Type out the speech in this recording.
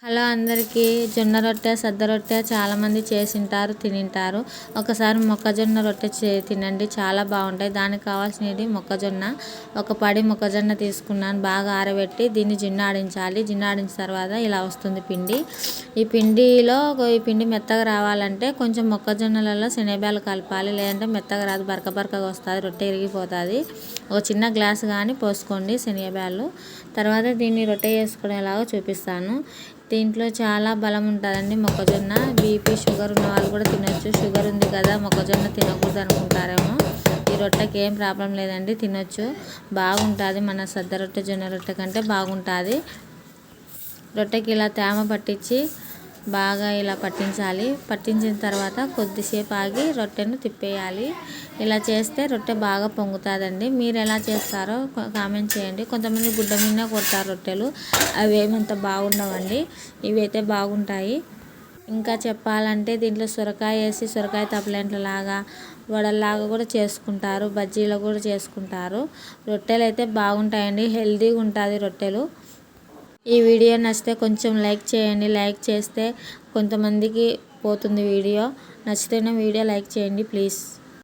好了。అందరికీ జొన్న రొట్టె సద్ద రొట్టె చాలామంది చేసింటారు తినింటారు. ఒకసారి మొక్కజొన్న రొట్టె చే తినండి. చాలా బాగుంటాయి. దానికి కావాల్సినది మొక్కజొన్న. ఒక పడి మొక్కజొన్న తీసుకున్నాను. బాగా ఆరబెట్టి దీన్ని జిన్నాడించాలి జిన్నాడించిన తర్వాత ఇలా వస్తుంది పిండి. ఈ పిండిలో ఈ పిండి మెత్తగా రావాలంటే కొంచెం మొక్కజొన్నలలో శనగబ్యాలు కలపాలి. లేదంటే మెత్తగా రాదు. బరక బరకగా వస్తుంది. రొట్టె ఇరిగిపోతుంది. ఒక చిన్న గ్లాస్ కానీ పోసుకోండి శనగబ్యాలు. తర్వాత దీన్ని రొట్టె చేసుకునేలాగా చూపిస్తాను. దీంట్లో చాలా బలం ఉంటుందండి మొక్కజొన్న. బీపీ షుగర్ ఉన్న వాళ్ళు కూడా తినొచ్చు. షుగర్ ఉంది కదా మొక్కజొన్న తినకూడదు అనుకుంటారేమో. ఈ రొట్టెకి ఏం ప్రాబ్లం లేదండి తినొచ్చు. బాగుంటుంది మన సద్ద రొట్టె జొన్న రొట్టె కంటే బాగుంటుంది. రొట్టెకి ఇలా తేమ పట్టించి బాగా ఇలా పట్టించాలి. పట్టించిన తర్వాత కొద్దిసేపు ఆగి రొట్టెను తిప్పేయాలి. ఇలా చేస్తే రొట్టె బాగా పొంగుతుందండి. మీరు ఎలా చేస్తారో కామెంట్ చేయండి. కొంతమంది గుడ్డ మీద కొడతారు రొట్టెలు. అవి ఏమంత బాగుండవండి. ఇవైతే బాగుంటాయి. ఇంకా చెప్పాలంటే దీంట్లో సొరకాయ వేసి సొరకాయ తప్పలేంట్లలాగా వడల్లాగా కూడా చేసుకుంటారు. బజ్జీలు కూడా చేసుకుంటారు. రొట్టెలు అయితే బాగుంటాయండి. హెల్తీగా ఉంటుంది రొట్టెలు. ఈ వీడియో నచ్చితే కొంచెం లైక్ చేయండి. లైక్ చేస్తే కొంతమందికి పోతుంది వీడియో. నచ్చితేనే వీడియో లైక్ చేయండి ప్లీజ్.